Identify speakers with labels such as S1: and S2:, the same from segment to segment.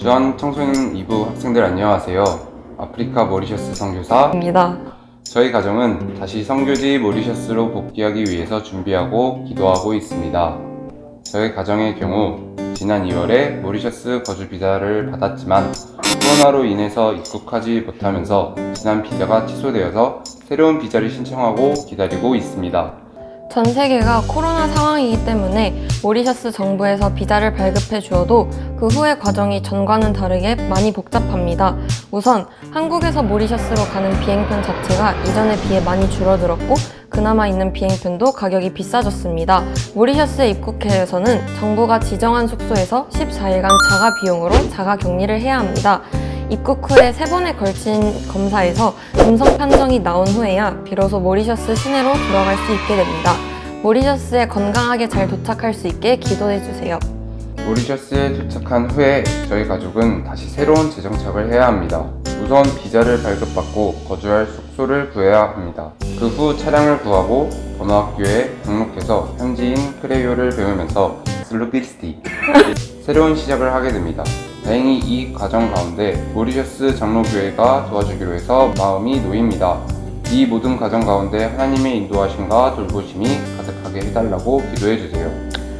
S1: 주한 청소년 2부 학생들 안녕하세요. 아프리카 모리셔스 선교사
S2: 입니다.
S1: 저희 가정은 다시 선교지 모리셔스로 복귀하기 위해서 준비하고 기도하고 있습니다. 저희 가정의 경우 지난 2월에 모리셔스 거주 비자를 받았지만 코로나로 인해서 입국하지 못하면서 지난 비자가 취소되어서 새로운 비자를 신청하고 기다리고 있습니다.
S2: 전 세계가 코로나 상황이기 때문에 모리셔스 정부에서 비자를 발급해 주어도 그 후의 과정이 전과는 다르게 많이 복잡합니다. 우선 한국에서 모리셔스로 가는 비행편 자체가 이전에 비해 많이 줄어들었고 그나마 있는 비행편도 가격이 비싸졌습니다. 모리셔스에 입국해 위해서는 정부가 지정한 숙소에서 14일간 자가 비용으로 자가 격리를 해야 합니다. 입국 후에 세 번에 걸친 검사에서 음성 판정이 나온 후에야 비로소 모리셔스 시내로 들어갈 수 있게 됩니다. 모리셔스에 건강하게 잘 도착할 수 있게 기도해 주세요.
S1: 모리셔스에 도착한 후에 저희 가족은 다시 새로운 재정착을 해야 합니다. 우선 비자를 발급받고 거주할 숙소를 구해야 합니다. 그 후 차량을 구하고 번호학교에 등록해서 현지인 크레요를 배우면서 슬루피스티 새로운 시작을 하게 됩니다. 다행히 이 과정 가운데 모리셔스 장로교회가 도와주기로 해서 마음이 놓입니다. 이 모든 과정 가운데 하나님의 인도하심과 돌보심이 가득하게 해달라고 기도해 주세요.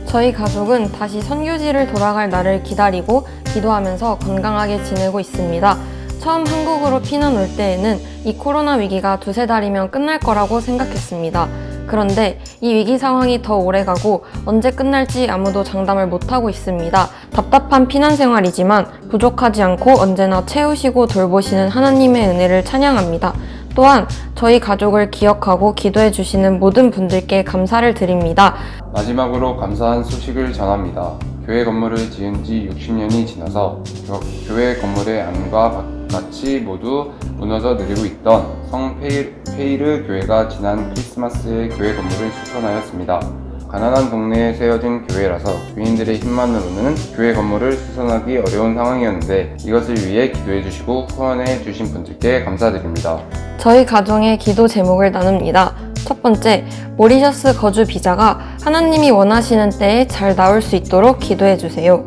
S2: 저희 가족은 다시 선교지를 돌아갈 날을 기다리고 기도하면서 건강하게 지내고 있습니다. 처음 한국으로 피난 올 때에는 이 코로나 위기가 두세 달이면 끝날 거라고 생각했습니다. 그런데 이 위기 상황이 더 오래 가고 언제 끝날지 아무도 장담을 못하고 있습니다. 답답한 피난 생활이지만 부족하지 않고 언제나 채우시고 돌보시는 하나님의 은혜를 찬양합니다. 또한 저희 가족을 기억하고 기도해 주시는 모든 분들께 감사를 드립니다.
S1: 마지막으로 감사한 소식을 전합니다. 교회 건물을 지은 지 60년이 지나서 교- 교회 건물의 안과 바깥이 모두 무너져 내리고 있던 성 페이, 페이르 교회가 지난 크리스마스에 교회 건물을 수선하였습니다. 가난한 동네에 세워진 교회라서 교인들의 힘만으로는 교회 건물을 수선하기 어려운 상황이었는데 이것을 위해 기도해 주시고 후원해 주신 분들께 감사드립니다.
S2: 저희 가정의 기도 제목을 나눕니다. 첫 번째, 모리셔스 거주 비자가 하나님이 원하시는 때에 잘 나올 수 있도록 기도해 주세요.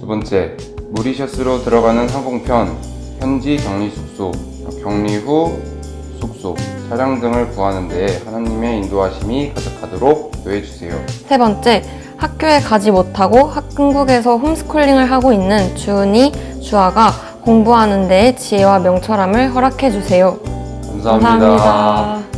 S1: 두 번째, 모리셔스로 들어가는 항공편, 현지 격리 숙소, 격리 후 숙소, 차량 등을 구하는 데 하나님의 인도하심이 가득하도록 기도해 주세요.
S2: 세 번째, 학교에 가지 못하고 한국에서 홈스쿨링을 하고 있는 주은이, 주아가 공부하는 데에 지혜와 명철함을 허락해 주세요.
S1: 감사합니다.
S2: 감사합니다.